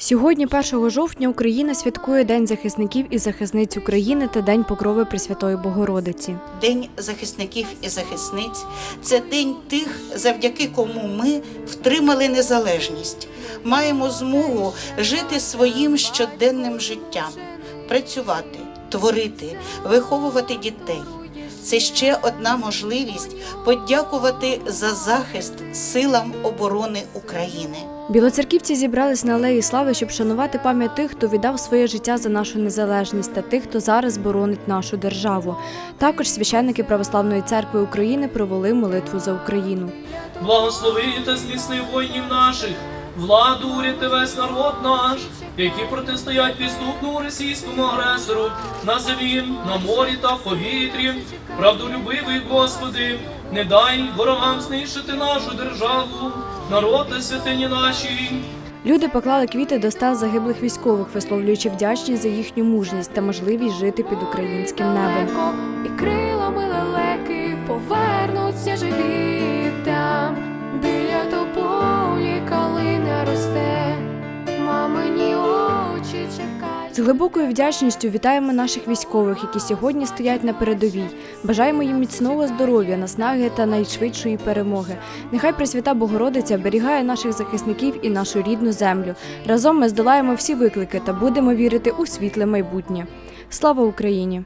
Сьогодні, 1 жовтня, Україна святкує День захисників і захисниць України та День Покрови Пресвятої Богородиці. День захисників і захисниць це день тих, завдяки кому ми втримали незалежність, маємо змогу жити своїм щоденним життям, працювати, творити, виховувати дітей. Це ще одна можливість подякувати за захист силам оборони України. Білоцерківці зібрались на алеї слави, щоб шанувати пам'ять тих, хто віддав своє життя за нашу незалежність та тих, хто зараз боронить нашу державу. Також священники Православної церкви України провели молитву за Україну. Благослови та зміцни воїнів наших, владу, уряд весь народ наш, які протистоять підступному російському агресору на землі, на морі та в повітрі. Правдолюбивий Господи, не дай ворогам знищити нашу державу, народ та святині наші. Люди поклали квіти до стел загиблих військових, висловлюючи вдячність за їхню мужність та можливість жити під українським небом. і крилами лелеки повернуться мамині очі чекають. З глибокою вдячністю вітаємо наших військових, які сьогодні стоять на передовій. Бажаємо їм міцного здоров'я, наснаги та найшвидшої перемоги. Нехай Пресвята Богородиця берігає наших захисників і нашу рідну землю. Разом ми здолаємо всі виклики та будемо вірити у світле майбутнє. Слава Україні!